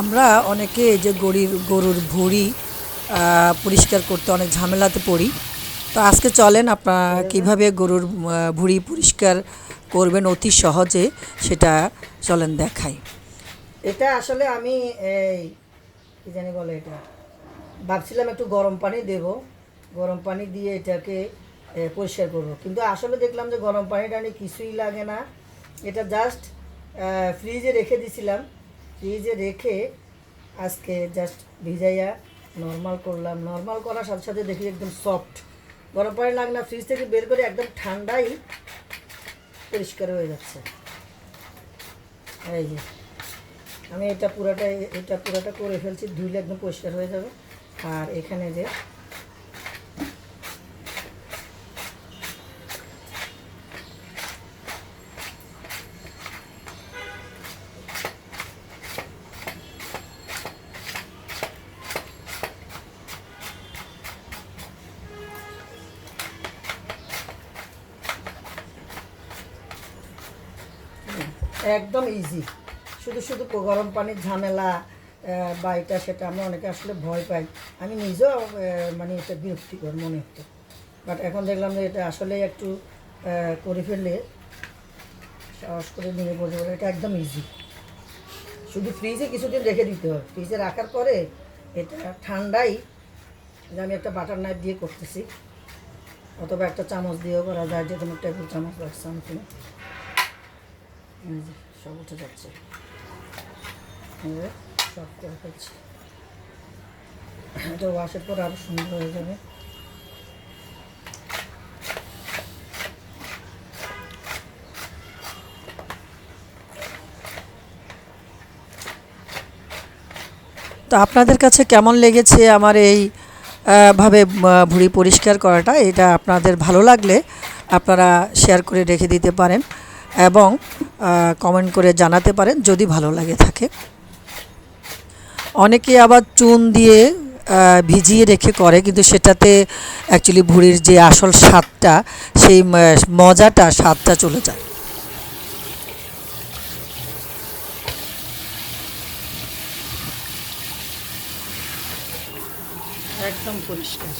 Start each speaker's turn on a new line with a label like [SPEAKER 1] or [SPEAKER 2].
[SPEAKER 1] আমরা অনেকে যে গরির, গরুর ভুঁড়ি পরিষ্কার করতে অনেক ঝামেলাতে পড়ি। তো আজকে চলেন আপনারা কীভাবে গরুর ভুঁড়ি পরিষ্কার করবেন অতি সহজে সেটা চলেন দেখাই।
[SPEAKER 2] এটা আসলে আমি এই, কি জানি বলে এটা, ভাবছিলাম একটু গরম পানি দেব। গরম পানি দিয়ে এটাকে পরিষ্কার করব। কিন্তু আসলে দেখলাম যে গরম পানিটা নিয়ে কিছুই লাগে না। এটা জাস্ট ফ্রিজে রেখে দিছিলাম। ফ্রিজে রেখে আজকে জাস্ট ভিজাইয়া নর্মাল করলাম। নর্মাল করার সাথে সাথে দেখি একদম সফট গরম পানি লাগে না ফ্রিজ থেকে বের করে একদম ঠান্ডাই পরিষ্কার হয়ে যাচ্ছে। এই যে, আমি এটা পুরাটা এটা পুরাটা করে ফেলছি, ধুইলে একদম পরিষ্কার হয়ে যাবে। আর এখানে যে একদম ইজি শুধু শুধু গরম পানির ঝামেলা বা এটা সেটা আমরা অনেকে আসলে ভয় পাই। আমি নিজেও মানে এটা বিরক্তিকর মনে হতো। বাট এখন দেখলাম যে এটা আসলে একটু করে ফেললে, সাহস করে নিয়ে বসে বলে এটা একদম ইজি শুধু ফ্রিজে কিছুদিন রেখে দিতে হবে। ফ্রিজে রাখার পরে এটা ঠান্ডাই আমি একটা বাটার নাইফ দিয়ে করতেছি। অথবা একটা চামচ দিয়েও করা যায়, যে কোনো টেবিল চামচ বা সামথিং ওয়াশের পর সুন্দর হয়ে যাবে।
[SPEAKER 1] তো আপনাদের কাছে কেমন লেগেছে আমার এই ভাবে ভুঁড়ি পরিষ্কার করাটা? এটা আপনাদের ভালো লাগলে আপনারা শেয়ার করে রেখে দিতে পারেন। এবং কমেন্ট করে জানাতে পারেন যদি ভালো লাগে থাকে। অনেকে আবার চুন দিয়ে ভিজিয়ে রেখে করে, কিন্তু সেটাতে অ্যাকচুয়ালি ভুঁড়ির যে আসল স্বাদটা, সেই মজাটা, স্বাদটা চলে যায়।
[SPEAKER 2] একদম পরিষ্কার।